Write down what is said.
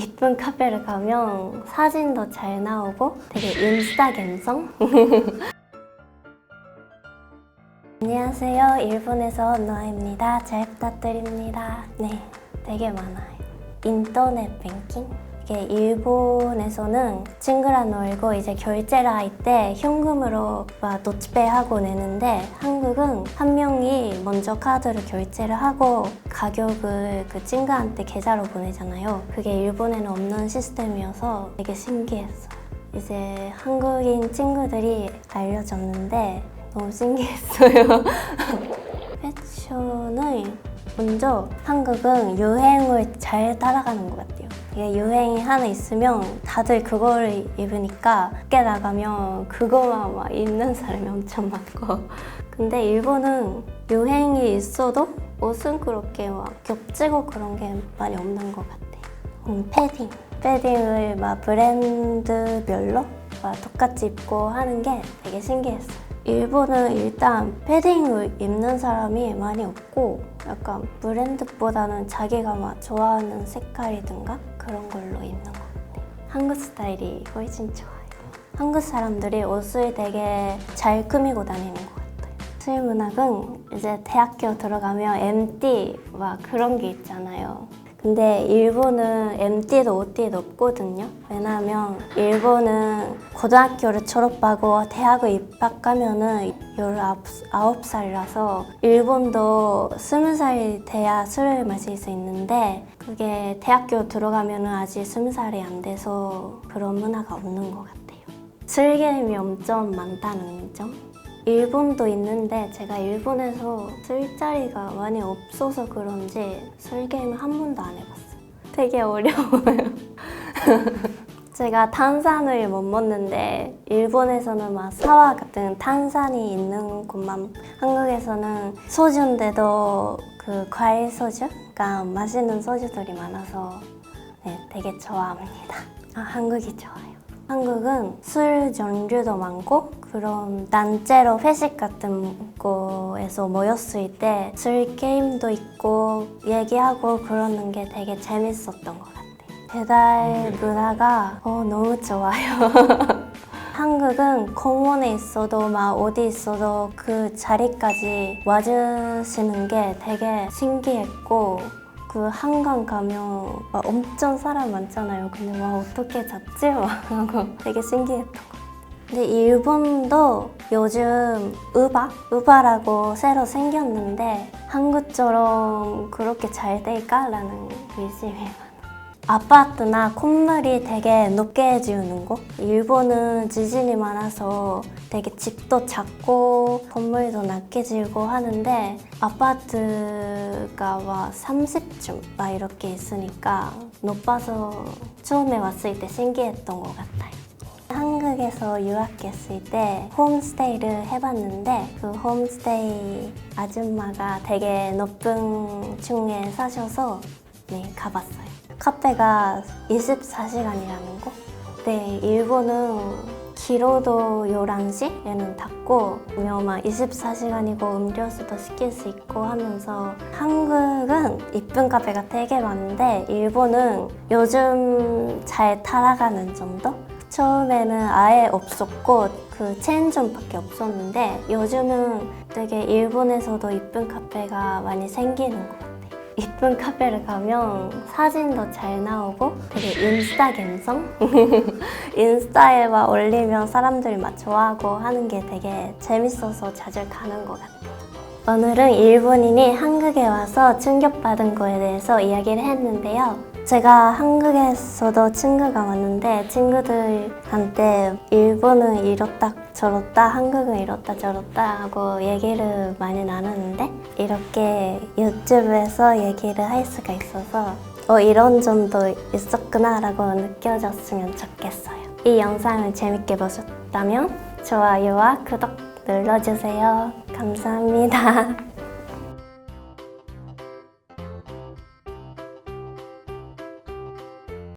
이쁜 카페를 가면 사진도 잘 나오고 되게 인스타 감성? 안녕하세요. 일본에서 온 노아입니다. 잘 부탁드립니다. 네, 되게 많아요. 인터넷 뱅킹? 이게 일본에서는 친구랑 놀고 이제 결제를 할 때 현금으로 막 노치페이하고 내는데 한국은 한 명이 먼저 카드로 결제를 하고 가격을 그 친구한테 계좌로 보내잖아요. 그게 일본에는 없는 시스템이어서 되게 신기했어요. 이제 한국인 친구들이 알려줬는데 너무 신기했어요. 패션을 먼저 한국은 유행을 잘 따라가는 것 같아요. 이게 유행이 하나 있으면 다들 그거를 입으니까 밖에 나가면 그거만 막 입는 사람이 엄청 많고 근데 일본은 유행이 있어도 옷은 그렇게 막 겹치고 그런 게 많이 없는 것 같아요. 음, 패딩. 패딩을 막 브랜드별로 막 똑같이 입고 하는 게 되게 신기했어요. 일본은 일단 패딩을 입는 사람이 많이 없고 약간 브랜드보다는 자기가 막 좋아하는 색깔이든가 그런 걸로 입는 것 같아요. 한국 스타일이 훨씬 좋아요. 한국 사람들이 옷을 되게 잘 꾸미고 다니는 것 같아요. 수의문학은 이제 대학교 들어가면 MT 막 그런 게 있잖아요. 근데 일본은 MT도 OT도 없거든요. 왜냐하면 일본은 고등학교를 졸업하고 대학을 입학하면은 19살이라서 일본도 20살이 돼야 술을 마실 수 있는데 그게 대학교 들어가면은 아직 20살이 안 돼서 그런 문화가 없는 것 같아요. 술게임이 엄청 많다는 점. 일본도 있는데 제가 일본에서 술자리가 많이 없어서 그런지 술게임을 한 번도 안 해봤어요. 되게 어려워요. 제가 탄산을 못 먹는데 일본에서는 막 사와 같은 탄산이 있는 곳만 한국에서는 소주인데도 그 과일 소주가 맛있는 소주들이 많아서 네, 되게 좋아합니다. 아, 한국이 좋아요. 한국은 술 종류도 많고 그런 단체로 회식 같은 거에서 모였을 때 술 게임도 있고 얘기하고 그러는 게 되게 재밌었던 것 같아요. 배달 문화가 어, 너무 좋아요. 한국은 공원에 있어도 막 어디 있어도 그 자리까지 와주시는 게 되게 신기했고 그 한강 가면 막 엄청 사람 많잖아요. 근데 와 어떻게 잡지? 막 하고 되게 신기했던 것 같아요. 근데 일본도 요즘 우바? 우바라고 새로 생겼는데 한국처럼 그렇게 잘 될까 라는 의심이 많아요. 아파트나 건물이 되게 높게 지우는 곳? 일본은 지진이 많아서 되게 집도 작고 건물도 낮게 지고 하는데 아파트가 막 30층 막 이렇게 있으니까 높아서 처음에 왔을 때 신기했던 것 같아요. 한국에서 유학했을 때 홈스테이를 해봤는데 그 홈스테이 아줌마가 되게 높은 층에 사셔서 네, 가봤어요. 카페가 24시간이라는 거? 네, 일본은 길어도 11시에는 닫고 그냥 24시간이고 음료수도 시킬 수 있고 하면서 한국은 이쁜 카페가 되게 많은데 일본은 요즘 잘 타락하는 정도? 처음에는 아예 없었고 그 체인점밖에 없었는데 요즘은 되게 일본에서도 이쁜 카페가 많이 생기는 것 같아요. 이쁜 카페를 가면 사진도 잘 나오고 되게 인스타 감성? 인스타에 막 올리면 사람들이 막 좋아하고 하는 게 되게 재밌어서 자주 가는 것 같아요. 오늘은 일본인이 한국에 와서 충격받은 거에 대해서 이야기를 했는데요. 제가 한국에서도 친구가 많은데 친구들한테 일본은 이렇다 저렇다 한국은 이렇다 저렇다 하고 얘기를 많이 나누는데 이렇게 유튜브에서 얘기를 할 수가 있어서 어, 이런 점도 있었구나 라고 느껴졌으면 좋겠어요. 이 영상을 재밌게 보셨다면 좋아요와 구독 눌러주세요. 감사합니다.